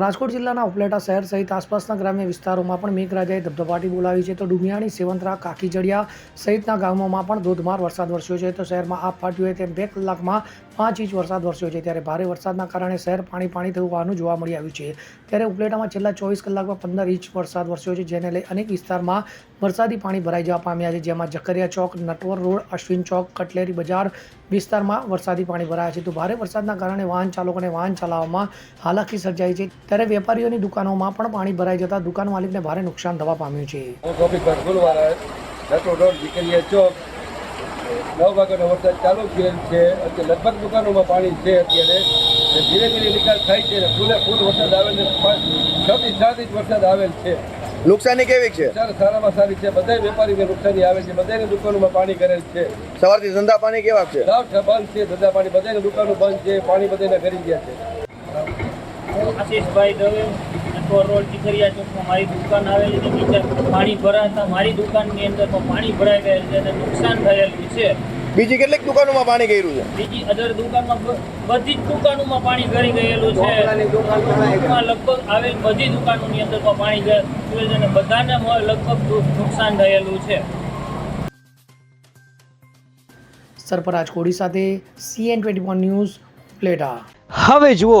રાજકોટ જિલ્લાના ઉપલેટા શહેર સહિત આસપાસના ગ્રામ્ય વિસ્તારોમાં પણ મેઘરાજાએ ધબધબાટી બોલાવી છે. તો ડુમિયાણી સેવંતરા કાકીજડિયા સહિતના ગામોમાં પણ ધોધમાર વરસાદ વરસ્યો છે. તો શહેરમાં આપ ફાટ્યું તેમ બે કલાકમાં પાંચ ઇંચ વરસાદ વરસ્યો છે. ત્યારે ભારે વરસાદના કારણે શહેર પાણી પાણી થયું હોવાનું જોવા મળી આવ્યું છે. ત્યારે ઉપલેટામાં છેલ્લા ચોવીસ કલાકમાં પંદર ઇંચ વરસાદ વરસ્યો છે, જેને લઈ અનેક વિસ્તારમાં વરસાદી પાણી ભરાઈ જવા પામ્યા છે. જેમાં જકરિયા ચોક, નટવર રોડ, અશ્વિન ચોક, કટલેરી બજાર વિસ્તારમાં વરસાદી પાણી ભરાયા છે. તો ભારે વરસાદના કારણે વાહન ચાલકોને વાહન ચલાવવામાં હાલાકી સર્જાઈ છે. ત્યારે વેપારીઓની દુકાનોમાં પણ પાણી ભરાઈ જતા દુકાન માલિકને ભારે નુકસાન થવા પામ્યું છે. નવ વાગ્યાનો વરસાદ ચાલુ થયેલ છે. અત્યારે લગભગ દુકાનોમાં પાણી છે અત્યારે. ધીરે ધીરે નિકાલ થાય છે ને ફૂલે ફૂલ વરસાદ આવેલ છે. છ થી સાત ઇંચ વરસાદ આવેલ છે. નુકસાની કેવી છે? સર સારામાં સારી છે. બધા વેપારીને નુકસાની આવે છે. બધાની દુકાનોમાં પાણી કરેલ છે. સવારથી ધંધા પાણી કેવા છે? બંધ છે ધંધા પાણી. બધાની દુકાનો બંધ છે. પાણી બધાને ઘરી ગયા છે. આશીષભાઈ દવે નટવર રોડ ટીકરિયા ચોકમાં મારી દુકાન આવેલી છે. નીચે પાણી ભરાતા મારી દુકાનની અંદર પણ પાણી ભરાઈ ગયેલ છે અને નુકસાન થયેલું છે. બીજી કેટલીક દુકાનોમાં પાણી ગયું છે? બીજી અધર દુકાનમાં બધી જ દુકાનોમાં પાણી ગરી ગયેલું છે. લગભગ આવેલ બધી દુકાનોની અંદર પણ પાણી ગયેલું છે અને બધાને લગભગ નુકસાન થયેલું છે. સરપરાજ કોડી સાથે સીએન ટ્વેન્ટી વન ન્યૂઝ પ્લેટા. હવે જુઓ